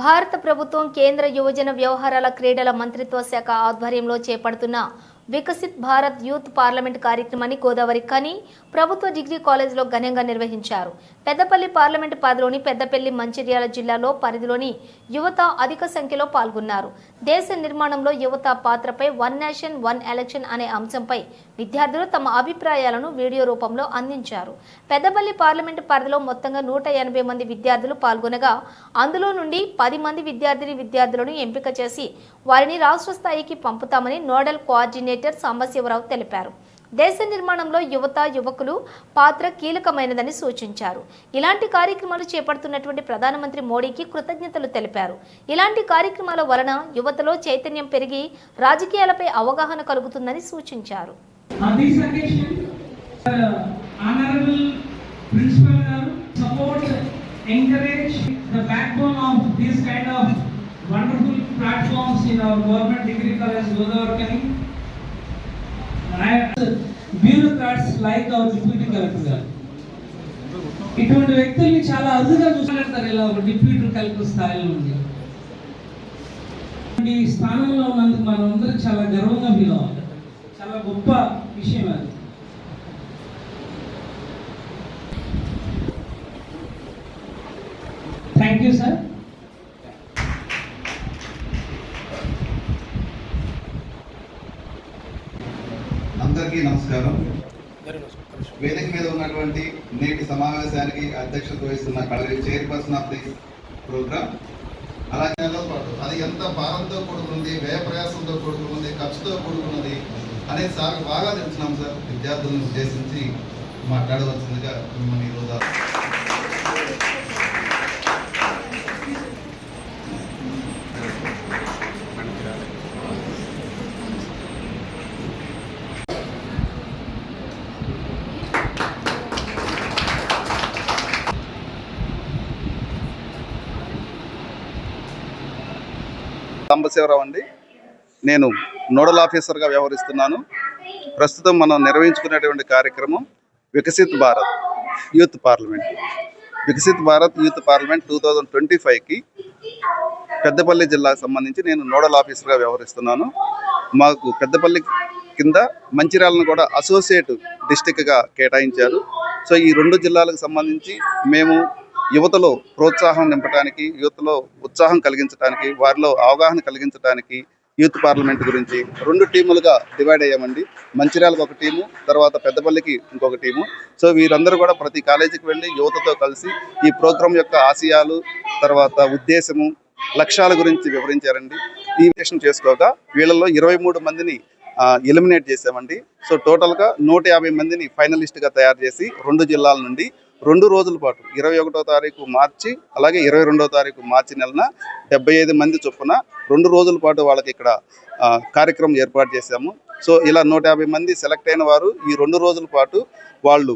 భారత ప్రభుత్వం కేంద్ర యువజన వ్యవహారాల క్రీడల మంత్రిత్వ శాఖ ఆధ్వర్యంలో చేపడుతున్న వికసిత్ భారత్ యూత్ పార్లమెంట్ కార్యక్రమాన్ని గోదావరి కని ప్రభుత్వ డిగ్రీ కాలేజీలో ఘనంగా నిర్వహించారు. పెద్దపల్లి పార్లమెంట్ పరిధిలోని పెద్దపల్లి మంచిర్యాల జిల్లాలో పరిధిలోని యువత అధిక సంఖ్యలో పాల్గొన్నారు. దేశ నిర్మాణంలో యువత పాత్రపై వన్ నేషన్ వన్ ఎలక్షన్ అనే అంశంపై విద్యార్థులు తమ అభిప్రాయాలను వీడియో రూపంలో అందించారు. పెద్దపల్లి పార్లమెంట్ పరిధిలో మొత్తంగా నూట ఎనభై మంది విద్యార్థులు పాల్గొనగా అందులో నుండి పది మంది విద్యార్థిని విద్యార్థులను ఎంపిక చేసి వారిని రాష్ట్ర స్థాయికి పంపుతామని నోడల్ కోఆర్డినేటర్ కలెక్టర్ సాంబశివరావు తెలిపారు. దేశ నిర్మాణంలో యువత యువకులు పాత్ర కీలకమైనదని సూచించారు. ఇలాంటి కార్యక్రమాలు చేపడుతున్నటువంటి ప్రధానమంత్రి మోడీకి కృతజ్ఞతలు తెలిపారు. ఇలాంటి కార్యక్రమాల వలన యువతలో చైతన్యం పెరిగి రాజకీయాలపై అవగాహన కలుగుతుందని సూచించారు. Bureaucrats like our deputy collector గారు. ఇటువంటి వ్యక్తుల్ని చాలా అరుదుగా చూసుకుంటారు. ఇలా ఒక డిప్యూటీ కలెక్టర్ స్థాయిలో ఉంది ఈ స్థానంలో ఉన్నందుకు మనం అందరం చాలా గర్వంగా ఫీల్ అవ్వాలి. చాలా గొప్ప విషయం అది. థ్యాంక్ యూ సార్ అందరికీ నమస్కారం. వేదిక మీద ఉన్నటువంటి నేటి సమావేశానికి అధ్యక్షత వహిస్తున్న కళరి చైర్పర్సన్ ఆఫ్ ది ప్రోగ్రామ్ అలాగే పాటు అది ఎంత భారంతో కూడుకున్నది వ్యయ ప్రయాసంతో కూడుకున్నది ఖర్చుతో కూడుకున్నది అనేది సార్ బాగా తెలుసున్నాం సార్. విద్యార్థులను ఉద్దేశించి మాట్లాడవలసిందిగా మిమ్మల్ని ఈరోజు సాంబశివరావు అండి. నేను నోడల్ ఆఫీసర్గా వ్యవహరిస్తున్నాను. ప్రస్తుతం మనం నిర్వహించుకునేటువంటి కార్యక్రమం Viksit Bharat youth parliament. Viksit Bharat youth parliament two thousand twenty ఫైవ్కి పెద్దపల్లి జిల్లాకు సంబంధించి నేను నోడల్ ఆఫీసర్గా వ్యవహరిస్తున్నాను. మాకు పెద్దపల్లి కింద మంచిర్యాలను కూడా అసోసియేట్ డిస్టిక్గా కేటాయించారు. సో ఈ రెండు జిల్లాలకు సంబంధించి మేము యువతలో ప్రోత్సాహం నింపడానికి యువతలో ఉత్సాహం కలిగించడానికి వారిలో అవగాహన కలిగించడానికి యూత్ పార్లమెంట్ గురించి రెండు టీములుగా డివైడ్ అయ్యామండి. మంచిర్యాలకు ఒక టీము తర్వాత పెద్దపల్లికి ఇంకొక టీము. సో వీరందరూ కూడా ప్రతి కాలేజీకి వెళ్ళి యువతతో కలిసి ఈ ప్రోగ్రాం యొక్క ఆశయాలు తర్వాత ఉద్దేశము లక్ష్యాల గురించి వివరించారండి. ఈ విషయం చేసుకోగా వీళ్ళలో ఇరవై మూడు మందిని ఎలిమినేట్ చేసామండి సో టోటల్గా నూట యాభై మందిని ఫైనలిస్ట్గా తయారు చేసి రెండు జిల్లాల నుండి రెండు రోజుల పాటు ఇరవై ఒకటో తారీఖు మార్చి అలాగే ఇరవై రెండో తారీఖు మార్చి నెలన డెబ్బై ఐదు మంది చొప్పున రెండు రోజుల పాటు వాళ్ళకి ఇక్కడ కార్యక్రమం ఏర్పాటు చేశాము. సో ఇలా నూట యాభై మంది సెలెక్ట్ అయిన వారు ఈ రెండు రోజుల పాటు వాళ్ళు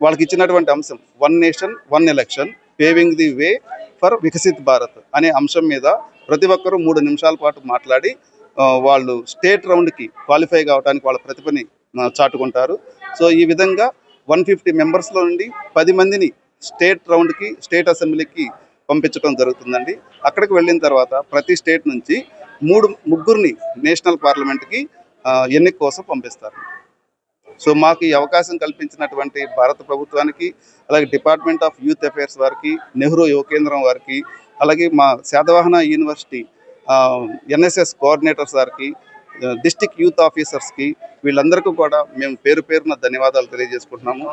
వాళ్ళకి ఇచ్చినటువంటి అంశం one nation one election paving the way for Viksit Bharat అనే అంశం మీద ప్రతి ఒక్కరూ మూడు నిమిషాల పాటు మాట్లాడి వాళ్ళు స్టేట్ రౌండ్కి క్వాలిఫై కావడానికి వాళ్ళ ప్రతిభని చాటుకుంటారు. సో ఈ విధంగా వన్ ఫిఫ్టీ మెంబర్స్లో నుండి పది మందిని స్టేట్ రౌండ్కి స్టేట్ అసెంబ్లీకి పంపించడం జరుగుతుందండి. అక్కడికి వెళ్ళిన తర్వాత ప్రతి స్టేట్ నుంచి మూడు ముగ్గురిని నేషనల్ పార్లమెంట్కి ఎన్నిక కోసం పంపిస్తారు. సో మాకు ఈ అవకాశం కల్పించినటువంటి భారత ప్రభుత్వానికి అలాగే డిపార్ట్మెంట్ ఆఫ్ యూత్ అఫైర్స్ వారికి నెహ్రూ యువ కేంద్రం వారికి అలాగే మా శాతవాహన యూనివర్సిటీ ఎన్ఎస్ఎస్ కోఆర్డినేటర్స్ వారికి డిస్టిక్ యూత్ ఆఫీసర్స్కి వీళ్ళందరికీ కూడా మేము పేరు పేరున ధన్యవాదాలు తెలియజేసుకుంటున్నాము.